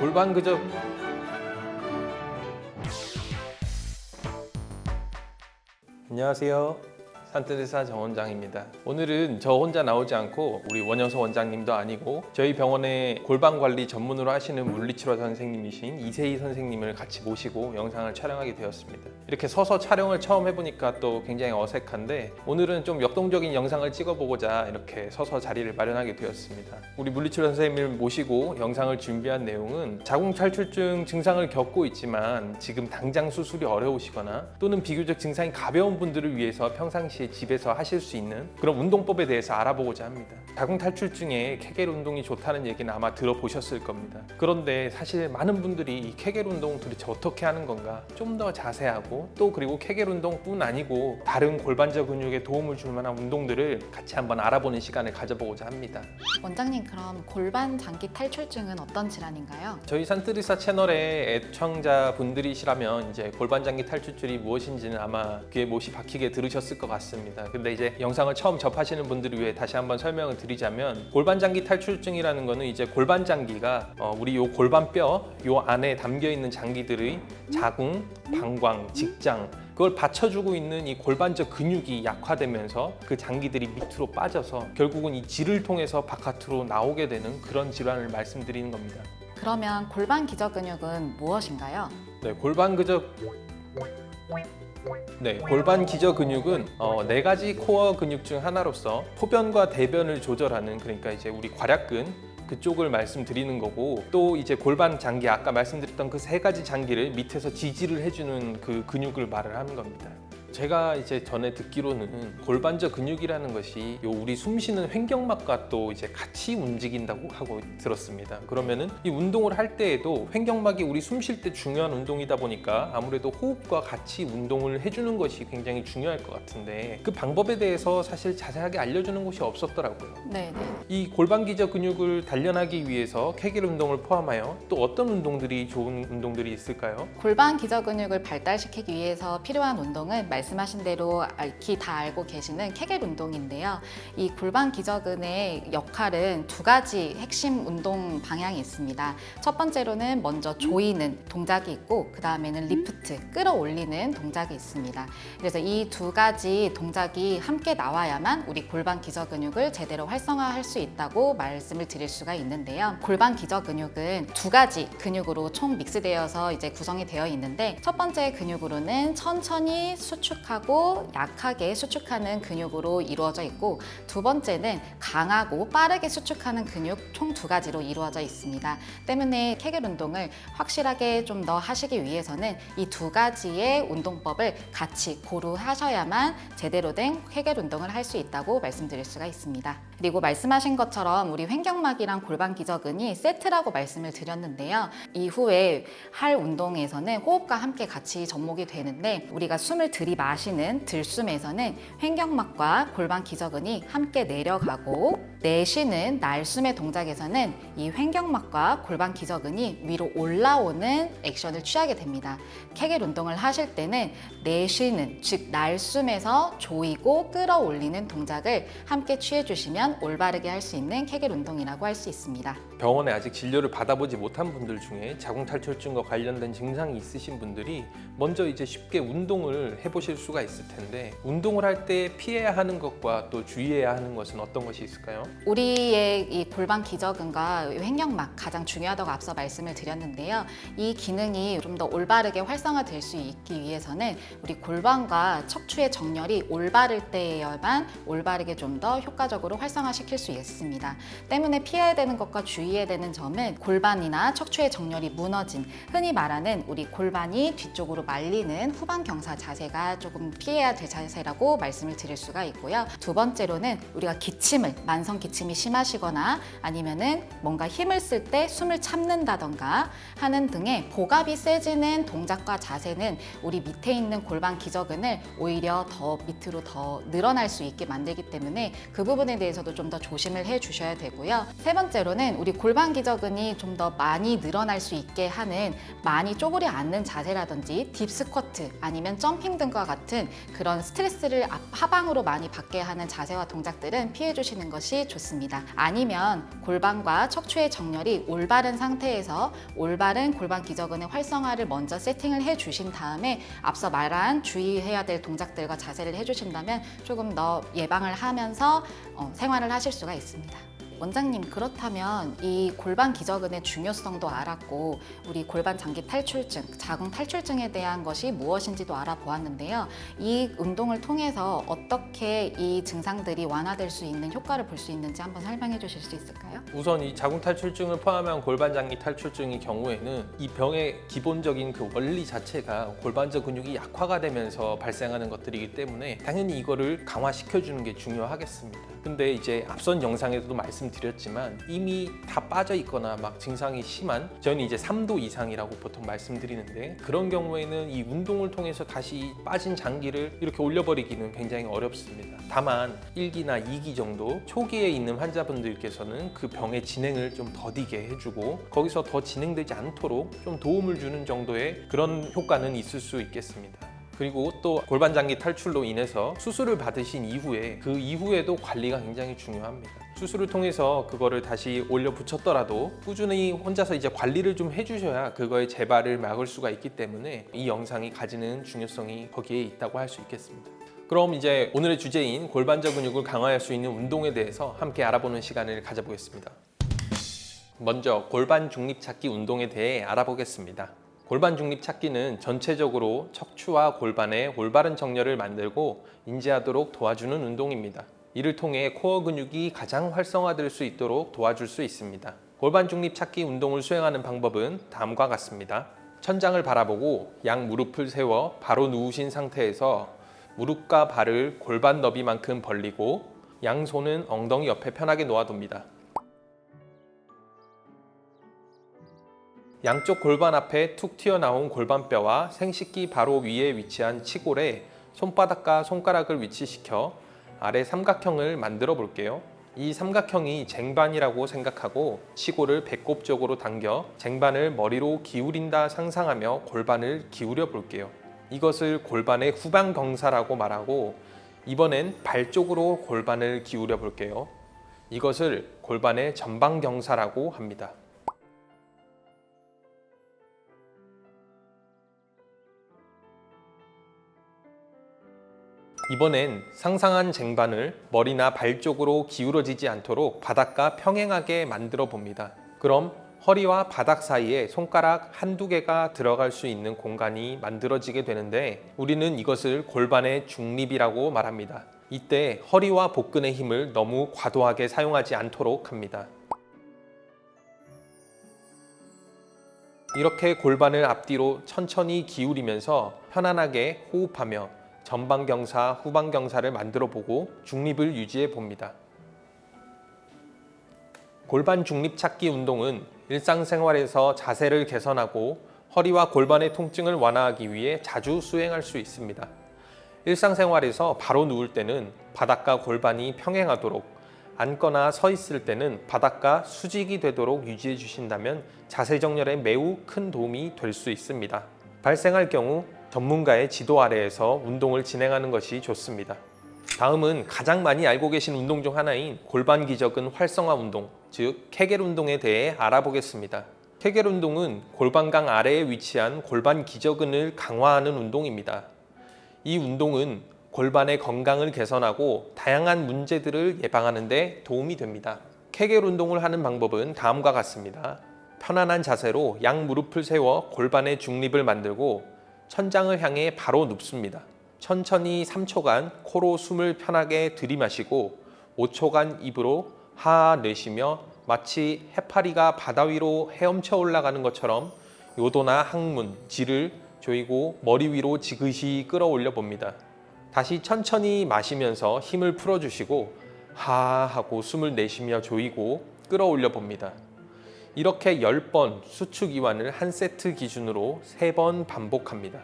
골반 그저 안녕하세요. 산트리사 정원장입니다. 오늘은 저 혼자 나오지 않고 우리 원영서 원장님도 아니고 저희 병원의 골반 관리 전문으로 하시는 물리치료 선생님이신 이세희 선생님을 같이 모시고 영상을 촬영하게 되었습니다. 이렇게 서서 촬영을 처음 해보니까 또 굉장히 어색한데 오늘은 좀 역동적인 영상을 찍어보고자 이렇게 서서 자리를 마련하게 되었습니다. 우리 물리치료 선생님을 모시고 영상을 준비한 내용은 자궁 탈출증 증상을 겪고 있지만 지금 당장 수술이 어려우시거나 또는 비교적 증상이 가벼운 분들을 위해서 평상시 에 집에서 하실 수 있는 그런 운동법에 대해서 알아보고자 합니다. 자궁 탈출증에 케겔 운동이 좋다는 얘기는 아마 들어보셨을 겁니다. 그런데 사실 많은 분들이 이 케겔 운동 도대체 어떻게 하는 건가 좀 더 자세하고 또 그리고 케겔 운동뿐 아니고 다른 골반저 근육에 도움을 줄 만한 운동들을 같이 한번 알아보는 시간을 가져보고자 합니다. 원장님 그럼 골반 장기 탈출증은 어떤 질환인가요? 저희 산트리사 채널의 애청자 분들이시라면 이제 골반 장기 탈출줄이 무엇인지는 아마 귀에 못이 박히게 들으셨을 것 같습니다. 근데 이제 영상을 처음 접하시는 분들을 위해 다시 한번 설명을 드리자면 골반장기 탈출증이라는 거는 이제 골반장기가 어, 우리 요 골반뼈 요 안에 담겨 있는 장기들의 자궁, 방광, 직장 그걸 받쳐주고 있는 이 골반적 근육이 약화되면서 그 장기들이 밑으로 빠져서 결국은 이 질을 통해서 바깥으로 나오게 되는 그런 질환을 말씀드리는 겁니다. 그러면 골반 기저 근육은 무엇인가요? 네, 골반 그저 네, 골반 기저 근육은 어, 네 가지 코어 근육 중 하나로서 소변과 대변을 조절하는 그러니까 이제 우리 괄약근 그쪽을 말씀드리는 거고 또 이제 골반 장기 아까 말씀드렸던 그 세 가지 장기를 밑에서 지지를 해주는 그 근육을 말을 하는 겁니다. 제가 이제 전에 듣기로는 골반저 근육이라는 것이 요 우리 숨쉬는 횡격막과 또 이제 같이 움직인다고 하고 들었습니다. 그러면은 이 운동을 할 때에도 횡격막이 우리 숨 쉴 때 중요한 운동이다 보니까 아무래도 호흡과 같이 운동을 해주는 것이 굉장히 중요할 것 같은데 그 방법에 대해서 사실 자세하게 알려주는 곳이 없었더라고요. 네, 네. 이 골반 기저 근육을 단련하기 위해서 케겔 운동을 포함하여 또 어떤 운동들이 좋은 운동들이 있을까요? 골반 기저 근육을 발달시키기 위해서 필요한 운동은 말 씀하신 대로 익히 다 알고 계시는 케겔 운동인데요. 이 골반 기저근의 역할은 두 가지 핵심 운동 방향이 있습니다. 첫 번째로는 먼저 조이는 동작이 있고 그 다음에는 리프트, 끌어올리는 동작이 있습니다. 그래서 이 두 가지 동작이 함께 나와야만 우리 골반 기저 근육을 제대로 활성화할 수 있다고 말씀을 드릴 수가 있는데요. 골반 기저 근육은 두 가지 근육으로 총 믹스되어서 이제 구성이 되어 있는데 첫 번째 근육으로는 천천히 수축 하고 약하게 수축하는 근육으로 이루어져 있고 두 번째는 강하고 빠르게 수축하는 근육 총 두 가지로 이루어져 있습니다. 때문에 케겔 운동을 확실하게 좀 더 하시기 위해서는 이 두 가지의 운동법을 같이 고루하셔야만 제대로 된 케겔 운동을 할 수 있다고 말씀드릴 수가 있습니다. 그리고 말씀하신 것처럼 우리 횡격막이랑 골반 기저근이 세트라고 말씀을 드렸는데요. 이후에 할 운동에서는 호흡과 함께 같이 접목이 되는데 우리가 숨을 들이마 시는 들숨에서는 횡격막과 골반 기저근이 함께 내려가고 내쉬는 날숨의 동작에서는 이 횡격막과 골반 기저근이 위로 올라오는 액션을 취하게 됩니다. 케겔 운동을 하실 때는 내쉬는 즉 날숨에서 조이고 끌어올리는 동작을 함께 취해 주시면 올바르게 할 수 있는 케겔 운동이라고 할 수 있습니다. 병원에 아직 진료를 받아보지 못한 분들 중에 자궁 탈출증과 관련된 증상이 있으신 분들이 먼저 이제 쉽게 운동을 해보실 수가 있을 텐데 운동을 할 때 피해야 하는 것과 또 주의해야 하는 것은 어떤 것이 있을까요? 우리의 이 골반 기저근과 횡격막 가장 중요하다고 앞서 말씀을 드렸는데요. 이 기능이 좀 더 올바르게 활성화될 수 있기 위해서는 우리 골반과 척추의 정렬이 올바를 때여만 올바르게 좀 더 효과적으로 활성화시킬 수 있습니다. 때문에 피해야 되는 것과 주의해야 되는 점은 골반이나 척추의 정렬이 무너진 흔히 말하는 우리 골반이 뒤쪽으로 말리는 후방 경사 자세가 조금 피해야 될 자세라고 말씀을 드릴 수가 있고요. 두 번째로는 우리가 기침을 만성 기침이 심하시거나 아니면은 뭔가 힘을 쓸 때 숨을 참는다던가 하는 등의 복압이 세지는 동작과 자세는 우리 밑에 있는 골반 기저근을 오히려 더 밑으로 더 늘어날 수 있게 만들기 때문에 그 부분에 대해서도 좀 더 조심을 해 주셔야 되고요. 세 번째로는 우리 골반 기저근이 좀 더 많이 늘어날 수 있게 하는 많이 쪼그려 앉는 자세라든지 딥스쿼트 아니면 점핑 등과 푸시업과 같은 그런 스트레스를 앞- 하방으로 많이 받게 하는 자세와 동작들은 피해 주시는 것이 좋습니다. 아니면 골반과 척추의 정렬이 올바른 상태에서 올바른 골반 기저근의 활성화를 먼저 세팅을 해 주신 다음에 앞서 말한 주의해야 될 동작들과 자세를 해 주신다면 조금 더 예방을 하면서 어, 생활을 하실 수가 있습니다. 원장님 그렇다면 이 골반 기저근의 중요성도 알았고 우리 골반 장기 탈출증, 자궁 탈출증에 대한 것이 무엇인지도 알아보았는데요. 이 운동을 통해서 어떻게 이 증상들이 완화될 수 있는 효과를 볼 수 있는지 한번 설명해 주실 수 있을까요? 우선 이 자궁 탈출증을 포함한 골반 장기 탈출증의 경우에는 이 병의 기본적인 그 원리 자체가 골반적 근육이 약화가 되면서 발생하는 것들이기 때문에 당연히 이거를 강화시켜 주는 게 중요하겠습니다. 근데 이제 앞선 영상에서도 말씀드렸지만 이미 다 빠져 있거나 막 증상이 심한 저는 이제 3도 이상이라고 보통 말씀드리는데 그런 경우에는 이 운동을 통해서 다시 이 빠진 장기를 이렇게 올려버리기는 굉장히 어렵습니다. 다만 1기나 2기 정도 초기에 있는 환자분들께서는 그 병의 진행을 좀 더디게 해주고 거기서 더 진행되지 않도록 좀 도움을 주는 정도의 그런 효과는 있을 수 있겠습니다. 그리고 또 골반 장기 탈출로 인해서 수술을 받으신 이후에 그 이후에도 관리가 굉장히 중요합니다. 수술을 통해서 그거를 다시 올려 붙였더라도 꾸준히 혼자서 이제 관리를 좀 해주셔야 그거의 재발을 막을 수가 있기 때문에 이 영상이 가지는 중요성이 거기에 있다고 할 수 있겠습니다. 그럼 이제 오늘의 주제인 골반적 근육을 강화할 수 있는 운동에 대해서 함께 알아보는 시간을 가져보겠습니다. 먼저 골반 중립 찾기 운동에 대해 알아보겠습니다. 골반 중립 찾기는 전체적으로 척추와 골반의 올바른 정렬을 만들고 인지하도록 도와주는 운동입니다. 이를 통해 코어 근육이 가장 활성화될 수 있도록 도와줄 수 있습니다. 골반 중립 찾기 운동을 수행하는 방법은 다음과 같습니다. 천장을 바라보고 양 무릎을 세워 바로 누우신 상태에서 무릎과 발을 골반 너비만큼 벌리고 양손은 엉덩이 옆에 편하게 놓아둡니다. 양쪽 골반 앞에 툭 튀어나온 골반뼈와 생식기 바로 위에 위치한 치골에 손바닥과 손가락을 위치시켜 아래 삼각형을 만들어 볼게요. 이 삼각형이 쟁반이라고 생각하고 치골을 배꼽 쪽으로 당겨 쟁반을 머리로 기울인다 상상하며 골반을 기울여 볼게요. 이것을 골반의 후방 경사라고 말하고 이번엔 발 쪽으로 골반을 기울여 볼게요. 이것을 골반의 전방 경사라고 합니다. 이번엔 상상한 쟁반을 머리나 발 쪽으로 기울어지지 않도록 바닥과 평행하게 만들어 봅니다. 그럼 허리와 바닥 사이에 손가락 한두 개가 들어갈 수 있는 공간이 만들어지게 되는데 우리는 이것을 골반의 중립이라고 말합니다. 이때 허리와 복근의 힘을 너무 과도하게 사용하지 않도록 합니다. 이렇게 골반을 앞뒤로 천천히 기울이면서 편안하게 호흡하며 전방경사, 후방경사를 만들어 보고 중립을 유지해 봅니다. 골반 중립 찾기 운동은 일상생활에서 자세를 개선하고 허리와 골반의 통증을 완화하기 위해 자주 수행할 수 있습니다. 일상생활에서 바로 누울 때는 바닥과 골반이 평행하도록 앉거나 서 있을 때는 바닥과 수직이 되도록 유지해 주신다면 자세 정렬에 매우 큰 도움이 될 수 있습니다. 발생할 경우 전문가의 지도 아래에서 운동을 진행하는 것이 좋습니다. 다음은 가장 많이 알고 계신 운동 중 하나인 골반 기저근 활성화 운동, 즉 케겔 운동에 대해 알아보겠습니다. 케겔 운동은 골반강 아래에 위치한 골반 기저근을 강화하는 운동입니다. 이 운동은 골반의 건강을 개선하고 다양한 문제들을 예방하는 데 도움이 됩니다. 케겔 운동을 하는 방법은 다음과 같습니다. 편안한 자세로 양 무릎을 세워 골반의 중립을 만들고 천장을 향해 바로 눕습니다. 천천히 3초간 코로 숨을 편하게 들이마시고 5초간 입으로 하아 내쉬며 마치 해파리가 바다 위로 헤엄쳐 올라가는 것처럼 요도나 항문, 지를 조이고 머리 위로 지그시 끌어올려 봅니다. 다시 천천히 마시면서 힘을 풀어주시고 하 하고 숨을 내쉬며 조이고 끌어올려 봅니다. 이렇게 10번 수축 이완을 한 세트 기준으로 3번 반복합니다.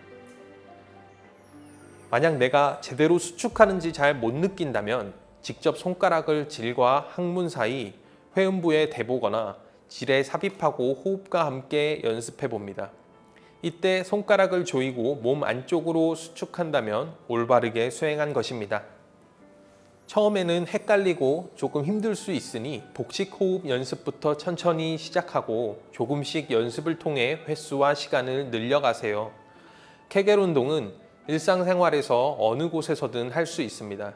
만약 내가 제대로 수축하는지 잘 못 느낀다면 직접 손가락을 질과 항문 사이 회음부에 대보거나 질에 삽입하고 호흡과 함께 연습해 봅니다. 이때 손가락을 조이고 몸 안쪽으로 수축한다면 올바르게 수행한 것입니다. 처음에는 헷갈리고 조금 힘들 수 있으니 복식 호흡 연습부터 천천히 시작하고 조금씩 연습을 통해 횟수와 시간을 늘려가세요. 케겔 운동은 일상생활에서 어느 곳에서든 할 수 있습니다.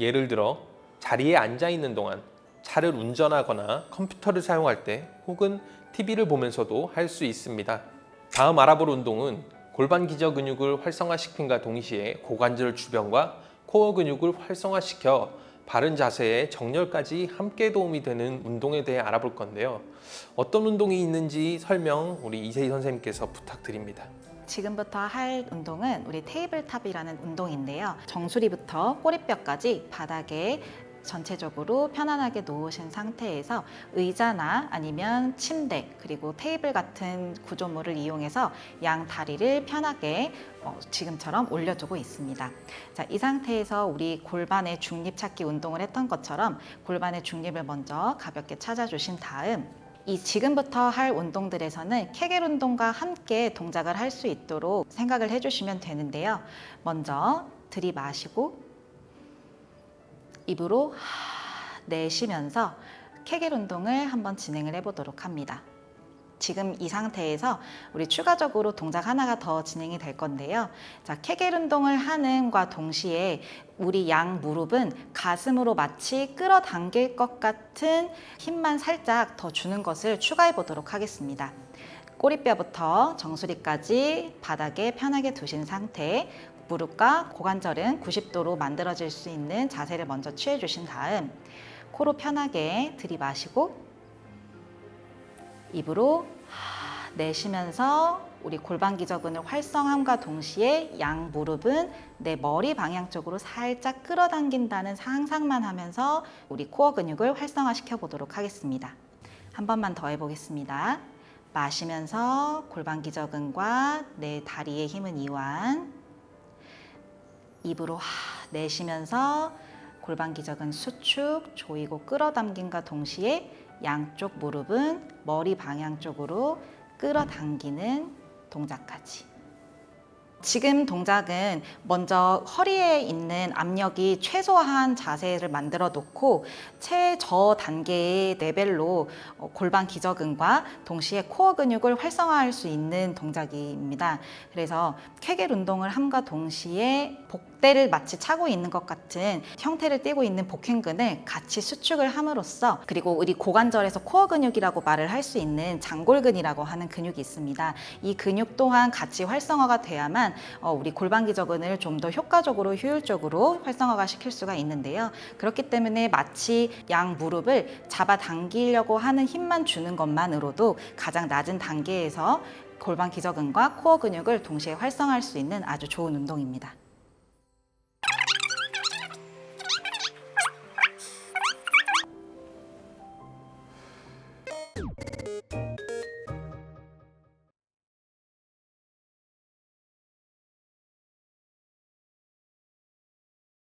예를 들어 자리에 앉아 있는 동안 차를 운전하거나 컴퓨터를 사용할 때 혹은 TV를 보면서도 할 수 있습니다. 다음 알아볼 운동은 골반 기저 근육을 활성화시킨과 동시에 고관절 주변과 코어 근육을 활성화시켜 바른 자세의 정렬까지 함께 도움이 되는 운동에 대해 알아볼 건데요. 어떤 운동이 있는지 설명 우리 이세희 선생님께서 부탁드립니다. 지금부터 할 운동은 우리 테이블탑이라는 운동인데요. 정수리부터 꼬리뼈까지 바닥에 전체적으로 편안하게 놓으신 상태에서 의자나 아니면 침대 그리고 테이블 같은 구조물을 이용해서 양 다리를 편하게 어, 지금처럼 올려주고 있습니다. 자, 이 상태에서 우리 골반의 중립 찾기 운동을 했던 것처럼 골반의 중립을 먼저 가볍게 찾아주신 다음 이 지금부터 할 운동들에서는 케겔 운동과 함께 동작을 할 수 있도록 생각을 해주시면 되는데요. 먼저 들이마시고 입으로 하- 내쉬면서 케겔 운동을 한번 진행을 해보도록 합니다. 지금 이 상태에서 우리 추가적으로 동작 하나가 더 진행이 될 건데요. 자, 케겔 운동을 하는과 동시에 우리 양 무릎은 가슴으로 마치 끌어당길 것 같은 힘만 살짝 더 주는 것을 추가해 보도록 하겠습니다. 꼬리뼈부터 정수리까지 바닥에 편하게 두신 상태, 무릎과 고관절은 90도로 만들어질 수 있는 자세를 먼저 취해 주신 다음 코로 편하게 들이마시고 입으로 하- 내쉬면서 우리 골반 기저근을 활성함과 동시에 양 무릎은 내 머리 방향 쪽으로 살짝 끌어당긴다는 상상만 하면서 우리 코어 근육을 활성화시켜 보도록 하겠습니다. 한 번만 더 해보겠습니다. 마시면서 골반 기저근과 내 다리의 힘은 이완. 입으로 하, 내쉬면서 골반 기저근 수축, 조이고 끌어당김과 동시에 양쪽 무릎은 머리 방향 쪽으로 끌어당기는 동작까지. 지금 동작은 먼저 허리에 있는 압력이 최소한 자세를 만들어 놓고 최저 단계의 레벨로 어, 골반 기저근과 동시에 코어 근육을 활성화할 수 있는 동작입니다. 그래서 케겔 운동을 함과 동시에 복대를 마치 차고 있는 것 같은 형태를 띠고 있는 복행근을 같이 수축을 함으로써 그리고 우리 고관절에서 코어 근육이라고 말을 할 수 있는 장골근이라고 하는 근육이 있습니다. 이 근육 또한 같이 활성화가 돼야만 어, 우리 골반 기 저근을 좀 더 효과적으로 효율적으로 활성화가 시킬 수가 있는데요. 그렇기 때문에 마치 양 무릎을 잡아 당기려고 하는 힘만 주는 것만으로도 가장 낮은 단계에서 골반 기저근과 코어 근육을 동시에 활성화할 수 있는 아주 좋은 운동입니다.